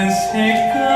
vencei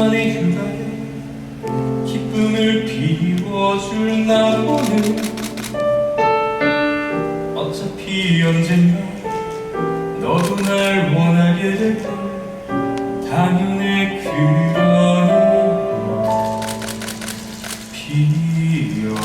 수많은 휴가에 기쁨을 비워줄 나보는 어차피 언젠가 너도 날 원하게 될거 당연히 그런 피어나